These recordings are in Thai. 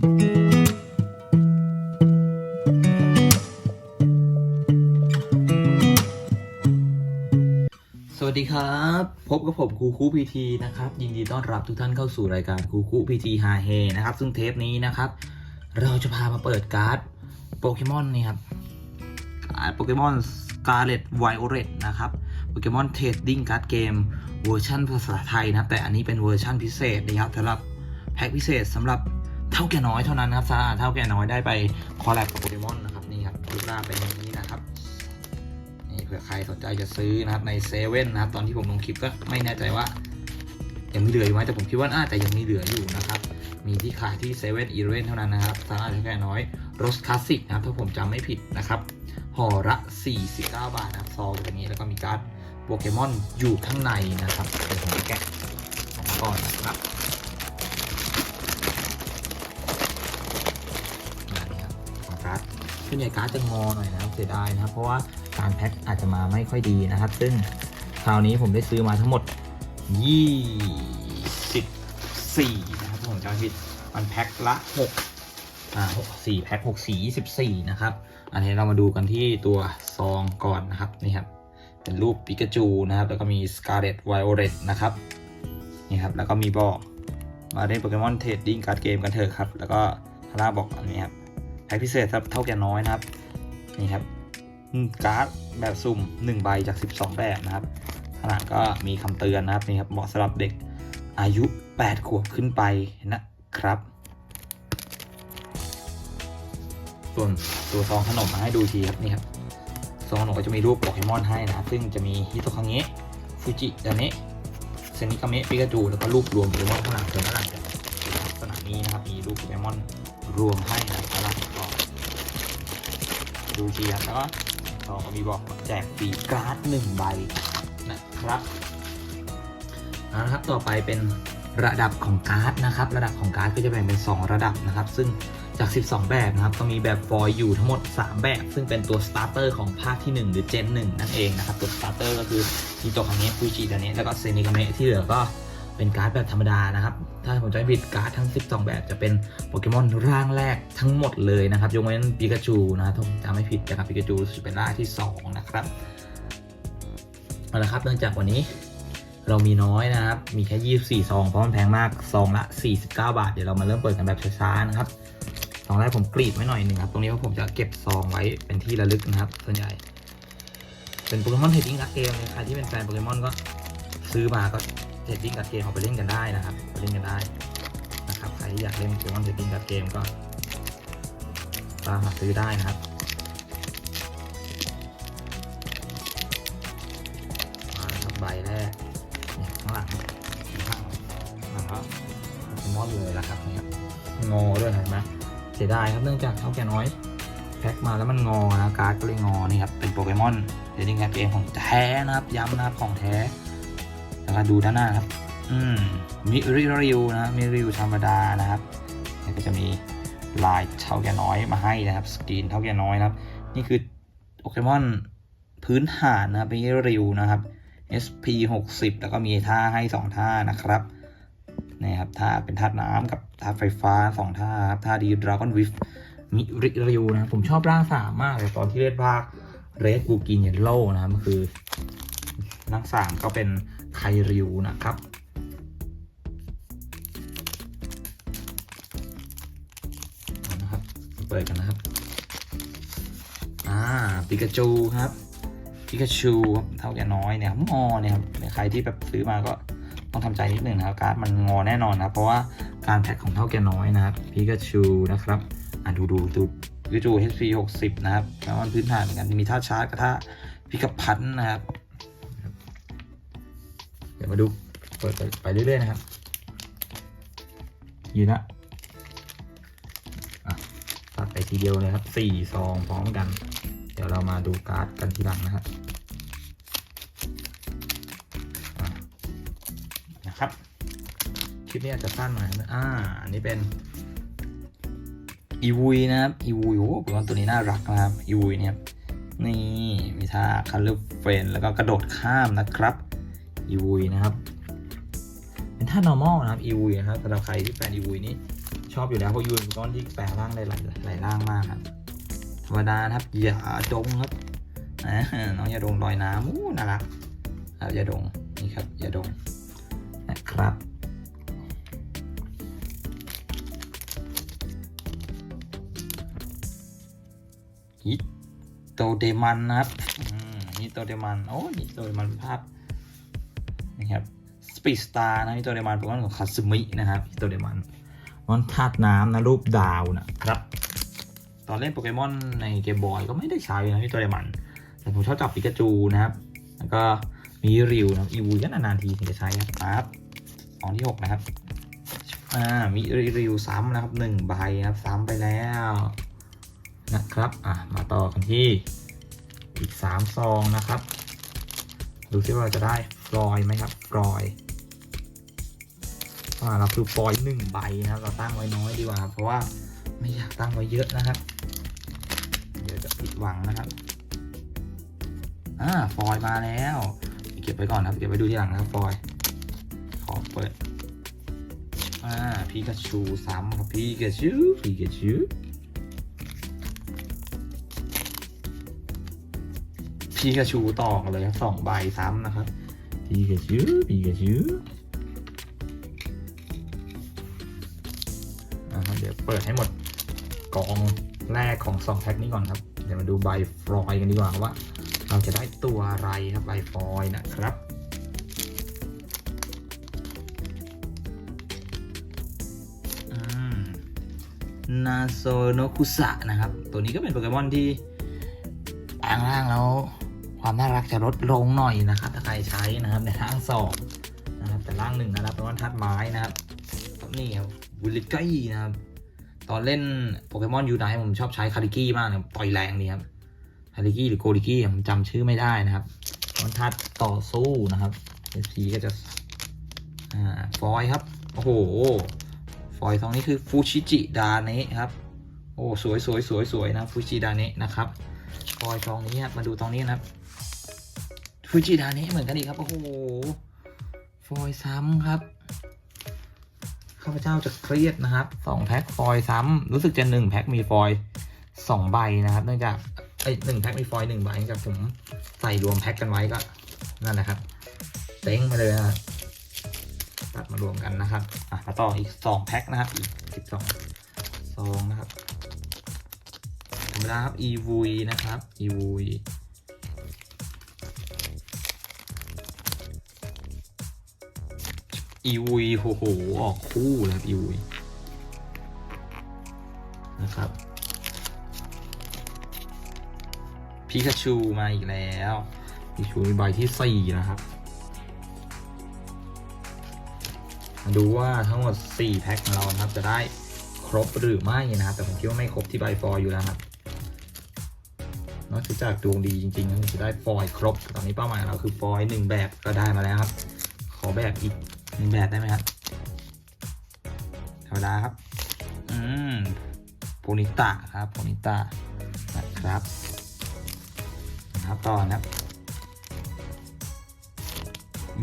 สวัสดีครับ พบกับผมครูคูพีทีนะครับ ยินดีต้อนรับทุกท่านเข้าสู่รายการครูคูพีทีฮาเฮนะครับ ซึ่งเทปนี้นะครับ เราจะพามาเปิดการ์ดโปเกมอนนี่ครับการ์ดโปเกมอนสกาเลตไวโอเรตนะครับโปเกมอนเทรดดิ้งการ์ดเกมเวอร์ชันภาษาไทยนะ แต่อันนี้เป็นเวอร์ชันพิเศษนะครับสำหรับแพ็คพิเศษสำหรับ ท่าแก่น้อยเท่านั้นครับสาเท่าแก่น้อยได้ไปคอลแลบกับโปเกมอนนะครับนี่ครับรูปร่างเป็นอย่างนี้นะครับนี่เผื่อใครสนใจจะซื้อนะครับในเซเว่นนะครับตอนที่ผมลงคลิปก็ไม่แน่ใจว่ายังมีเหลืออยู่ไหมแต่ผมคิดว่าน่าจะยังมีเหลืออยู่นะครับมีที่ขายที่เซเว่นอีเลเท่านั้นนะครับสาราแค่น้อยรสคลาสสิกนะครับถ้าผมจำไม่ผิดนะครับห่อละ 49 บาทนะครับซองแบบนี้แล้วก็มีการ์ดโปเกมอนอยู่ข้างในนะครับเดี๋ยวผมแกะออกมาก่อนนะครับ ส่วนใหญ่การ์ดจะงอหน่อยนะครับเสียดายนะครับ เพราะว่าการแพ็คอาจจะมาไม่ค่อยดีนะครับ ซึ่งคราวนี้ผมได้ซื้อมาทั้งหมด 24 นะครับผมจำไม่ผิดมันแพ็คละ6อ่า6 4แพ็ค6 4 24นะครับ อันนี้เรามาดูกันที่ตัวซองก่อนนะครับนี่ครับเป็นรูปปิกาจูนะครับ แล้วก็มี Scarlet Violet นะครับนี่ครับแล้วก็มีบอกมาเล่นโปเกมอนเทรดดิ้งการ์ดเกมกันเถอะครับ แล้วก็ทาร่าบอกอันนี้ครับ พ็คพิเศษครับเท่าแก่น้อยนะครับนี่ครับการ์ดแบบสุ่ม1ใบจาก 12 แบบนะครับขนาดก็มีคำเตือนนะครับนี่ครับเหมาะสำหรับเด็กอายุ 8 ขวบขึ้นไปนะครับ ส่วนตัวซองขนมมาให้ดูทีครับนี่ครับซองขนมก็จะมีรูปโปเกมอนให้นะครับ ซึ่งจะมีฮิโตคังเงะฟูจิดาเนะเซนิกาเมะปิกาจูแล้วก็รูปรวมโปเกมอนข้างหลังเกินข้างหลังจากลักษณะนี้นะครับมีรูปโปเกมอนรวมให้นะครับ ข้างหลังก็ดูทีครับแล้วก็ซองก็มีบอกแจกฟรีการ์ดหนึ่งใบนะครับเอาละครับต่อไปเป็นระดับของการ์ดนะครับ ระดับของการ์ดก็จะแบ่งเป็น 2 ระดับนะครับ ซึ่งจาก 12 แบบนะครับ ก็มีแบบฟอยอยู่ทั้งหมด 3 แบบ ซึ่งเป็นตัวสตาร์เตอร์ของภาคที่ 1 หรือเจน1นั่นเองนะครับ ตัวสตาร์เตอร์ก็คือมีตัวคังเนะฟูจิดาเนะแล้วก็เซนิกาเมะที่เหลือก็ เป็นการ์ดแบบธรรมดานะครับ ถ้าผมจำไม่ผิดการ์ดทั้ง 12 แบบจะเป็นโปเกมอนร่างแรกทั้งหมดเลยนะครับยกเว้นปิกาจูนะครับถ้าผมจำไม่ผิดนะครับปิกาจูจะเป็นร่างที่ 2 นะครับเอาละครับเนื่องจากวันนี้เรามีน้อยนะครับ มีแค่ 24 ซอง เพราะมันแพงมากซองละ 49 บาท เดี๋ยวเรามาเริ่มเปิดกันแบบช้าๆนะครับซองแรกผมกรีดไว้หน่อยหนึ่งครับ ตรงนี้ว่าผมจะเก็บซองไว้เป็นที่ระลึกนะครับ ส่วนใหญ่ เป็นโปเกมอนเทดดิ้งการ์ดเกมใครที่เป็นแฟนโปเกมอนก็ซื้อมาก็ ดดิ้งการ์ดเกมเอาไปเล่นกันได้นะครับไปเล่นกันได้นะครับใครที่อยากเล่นโปเกมอนเทรดดิ้งการ์ดเกมก็ตามหาซื้อได้นะครับมาครับใบแรกเนี่ยข้างหลังข้างหลังนะครับโปเกมอนเลยละครับเนี่ยงอด้วยเห็นไหมเสียดายครับเนื่องจากเท่าแก่น้อยแพ็คมาแล้วมันงอนะการ์ดก็เลยงอนี่ครับเป็นโปเกมอนเทรดดิ้งการ์ดเกมของแท้นะครับย้ำนะครับของแท้ แล้วก็ดูด้านหน้าครับ อืมมิริริวนะมิริวธรรมดานะครับแล้วก็จะมีลายเท่าแก่น้อยมาให้นะครับ สกรีนเท่าแก่น้อยนะครับ นี่คือโปเกมอนพื้นฐานนะครับมิริวนะครับ SP 60แล้วก็มีท่าให้ 2 ท่านะครับนี่ครับท่าเป็นท่าน้ำกับท่าไฟฟ้า 2 ท่าครับท่าดีดราก้อนวิฟมิริริวนะผมชอบร่างสามมากเลยตอนที่เล่นภาคเรดกูกินเยลโล่นะครับก็คือร่างสามก็เป็น ไคริวนะครับ นะครับ เปิดกันนะครับ อ่า ปิกาจูครับปิกาชูครับเท่าแก่น้อยเนี่ยครับงอเนี่ยครับใครที่แบบซื้อมาก็ต้องทำใจนิดหนึ่งนะครับการ์ดมันงอแน่นอนนะเพราะว่าการแพ็คของเท่าแก่น้อยนะครับปิกาชูนะครับอะดูดูดูวิกาจู HP 60 นะครับแล้วมันพื้นฐานเหมือนกันมีท่าชาร์จกับท่าพิกพันนะครับ มาดูเปิดไปไปเรื่อยๆนะครับยืนละอะตัดไปทีเดียวเลยครับสี่ซองพร้อมกัน เดี๋ยวเรามาดูการ์ดกันทีหลังนะครับอะนะครับคลิปนี้อาจจะสั้นหน่อยนะอ่า อันนี้เป็นอีวุยนะครับอีวุยโอ้โหเป็นตัวนี้น่ารักนะครับอีวุยเนี่ยครับนี่มีท่าคัลเลอร์เฟนแล้วก็กระโดดข้ามนะครับ อีวุยนะครับ เป็นท่า normal นะครับ อีวุยนะครับสำหรับใครที่แฟนอีวุยนี่ชอบอยู่แล้วเพราะยูเป็นก้อนที่แปลงร่างได้หลายหลายร่างมากครับธรรมดานะครับอย่าดงครับน้องอย่าดงลอยน้ำอู้น่ารักครับอย่าดงนี่ครับอย่าดงนะครับฮิโตเดมันนะครับอืมฮิโตเดมันโอ้ฮิโตเดมันภาพ ปีดสตาร์นะฮิโตเดมันเป็นของคาซึมินะครับฮิโตเดมันมันธาตุน้ำนะรูปดาวนะครับ ตอนเล่นโปเกมอนในเกมบอยก็ไม่ได้ใช้นะฮิโตเดมัน แต่ผมชอบจับปิกาจูนะครับ แล้วก็มีริวนะอีวูก็นานๆทีถึงจะใช้ครับครับตอนที่หกนะครับ อ่า มีริวซ้ำนะครับหนึ่งใบนะครับ ซ้ำไปแล้วนะครับ อะมาต่อกันที่อีก3ซองนะครับ ดูซิว่าเราจะได้ฟลอยไหมครับฟลอยอ่า เราคือฟอยหนึ่งใบนะครับเราตั้งไว้น้อยดีกว่าครับเพราะว่าไม่อยากตั้งไว้เยอะนะครับ เดี๋ยวจะผิดหวังนะครับอ่าฟอยมาแล้ว เก็บไว้ก่อนครับ เก็บไว้ดูทีหลังนะครับฟอยขอเปิดอ่าพีกาชูซ้ำครับพีกาชูพีกาชูพีกาชูต่อกันเลยครับสองใบซ้ำนะครับพีกาชูพีกาชู ปิดให้หมดกองแรกของสองแพ็คนี้ก่อนครับ เดี๋ยวมาดูใบฟลอยกันดีกว่าว่า เราจะได้ตัวอะไรครับใบฟลอยนะครับนาโซโนคุสะนะครับ ตัวนี้ก็เป็นโปเกมอนที่แปลงร่างแล้ว ความน่ารักจะลดลงหน่อยนะครับ ถ้าใครใช้นะครับในร่างสองนะครับแต่ร่างหนึ่งนะครับเป็นวันทัดไม้นะครับนี่ครับวิลลิกี้นะครับ ตอนเล่นโปเกมอนยูไนผมชอบใช้คาริกี้มากนะต่อยแรงดีครับคาริกี้หรือโกริกี้ผมจำชื่อไม่ได้นะครับวันทัดต่อสู้นะครับเอพีก็จะอ่าฟอยครับ โอ้โห ฟอยตรงนี้คือฟูชิจิดาเนะครับ โอ้สวยสวยสวยสวยนะฟูชิดาเนะนะครับ ฟอยล์ซองนี้ครับมาดูตรงนี้นะครับฟูจิดานี้เหมือนกันอีกครับ โอ้โห ฟอยซ้ำครับ ข้าพเจ้าจะเครียดนะครับสองแพ็คฟอยล์ซ้ำรู้สึกจะหนึ่งแพ็คมีฟอยล์สองใบนะครับ เนื่องจากไอ้หนึ่งแพ็คมีฟอยล์หนึ่งใบเนื่องจากผมใส่รวมแพ็คกันไว้ก็นั่นแหละครับเต็งมาเลยนะตัดมารวมกันนะครับอะมาต่ออีกสองแพ็คนะครับอีกสิบสองซองนะครับธรรมดาครับ e v นะครับ e v u i e v u i โอ้โหออกคู่เลยครับ e v u i นะครับพิกาชูมาอีกแล้วพิกาชูมีใบที่สี่นะครับ มาดูว่าทั้งหมด4แพ็คของเรานะครับ จะได้ครบหรือไม่นะครับ แต่ผมคิดว่าไม่ครบที่ใบฟอยล์อยู่แล้วครับ นอกจากดวงดีจริงๆนะจะได้ฟอยครบ ตอนนี้เป้าหมายเราคือฟอยหนึ่งแบบก็ได้มาแล้วครับ ขอแบบอีก หนึ่งแบบได้ไหมครับธรรมดาครับ อืมโพนิตะครับโพนิตะนะครับนะครับต่อนะครับ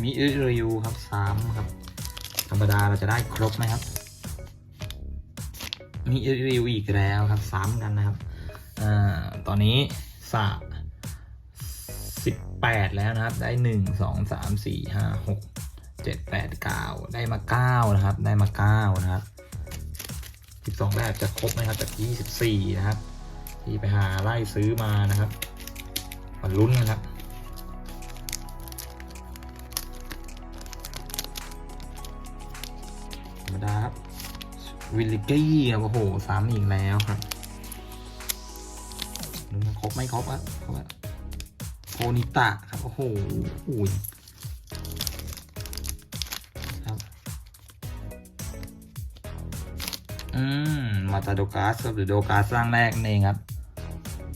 มิริวครับสามครับ ธรรมดาเราจะได้ครบไหมครับมีริวอีกแล้วครับซ้ำกันนะครับอ่าตอนนี้สะสิบแปดแล้วนะครับ ได้หนึ่งสองสามสี่ห้าหก เจ็ดแปดเก้าได้มาเก้านะครับ ได้มาเก้านะครับสิบสองแบบจะครบไหมครับจากยี่สิบสี่นะครับ ที่ไปหาไล่ซื้อมานะครับมาลุ้นกันครับธรรมดาครับวิลลิกี้ครับโอ้โหสามอีกแล้วครับครบไม่ครบอะครบอะโพนิตะครับ โอ้โหอุ้ย อืม มาตาโดกาสหรือโดกาสสร้างแรกนั่เองครับ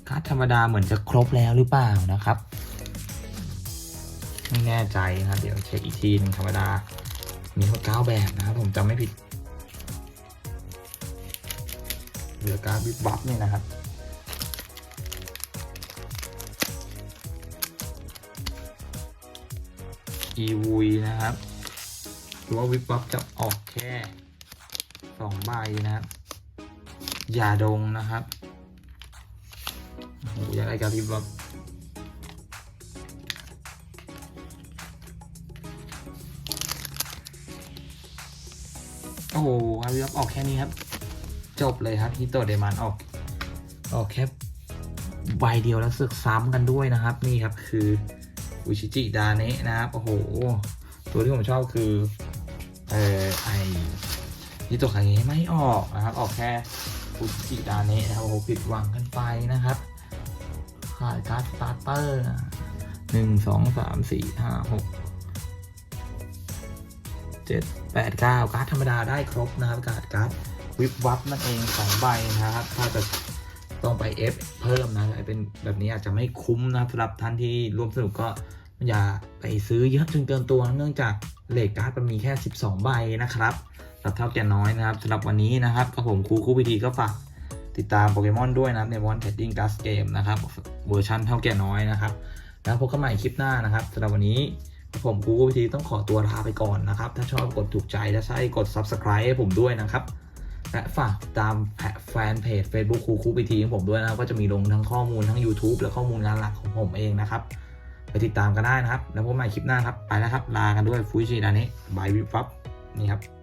การ์ดธรรมดาเหมือนจะครบแล้วหรือเปล่านะครับ ไม่แน่ใจนะครับ เดี๋ยวเช็คอีกทีหนึงธรรมดา มีทั้งหมดเก้าแบบนะครับ ผมจำไม่ผิดเหลือการวิบวับนี่นะครับอีวุยนะครับ หรือว่าวิบวับจะออกแค่ สองใบนะครับยาดงนะครับโอ้โหอยากได้การพิมพ์แบบโอ้โหครับพี่ครับออกแค่นี้ครับ จบเลยครับฮิโตเดมันออก ออกแค่ใบเดียวแล้วสึกซ้ำกันด้วยนะครับ นี่ครับคืออุชิจิดาเนะนะครับ โอ้โห ตัวที่ผมชอบคือ เอ่อไอ ฮิโตคาเงะไม่ออกนะครับ ออกแค่อุจิดาเนะนะครับโอ้โหผิดหวังกันไปนะครับขาดการ์ดสตาร์เตอร์หนึ่งสองสามสี่ห้าหกเจ็ดแปดเก้าการ์ดธรรมดาได้ครบนะครับการ์ดการ์ดวิบวับนั่นเองสองใบนะครับ ถ้าจะต้องไป F เพิ่มนะไอเป็นแบบนี้อาจจะไม่คุ้มนะครับสำหรับท่านที่ร่วมสนุกก็อย่าไปซื้อเยอะจนเกินตัวเนื่องจากเลขการ์ดมันมีแค่ 12 ใบนะครับ สำหรับเท่าแก่น้อยนะครับสำหรับวันนี้นะครับกับผมครูคู่พิธีก็ฝากติดตามโปเกมอนด้วยนะครับในวันเทดดิ้งการ์ดเกมนะครับเวอร์ชันเท่าแก่น้อยนะครับแล้วพบกันใหม่คลิปหน้านะครับสำหรับวันนี้ผมครูคู่พิธีต้องขอตัวลาไปก่อนนะครับ ถ้าชอบกดถูกใจและใช่กด subscribe ให้ผมด้วยนะครับและฝากตามแฟนเพจ Facebook ครูคูพิธีของผมด้วยนะครับก็จะมีลงทั้งข้อมูลทั้ง YouTube และข้อมูลงานหลักของผมเองนะครับไปติดตามกันได้นะครับ แล้วพบกันใหม่คลิปหน้าครับ ไปแล้วครับ ลากันด้วยฟูจิดานิบายวิบฟับ นี่ครับ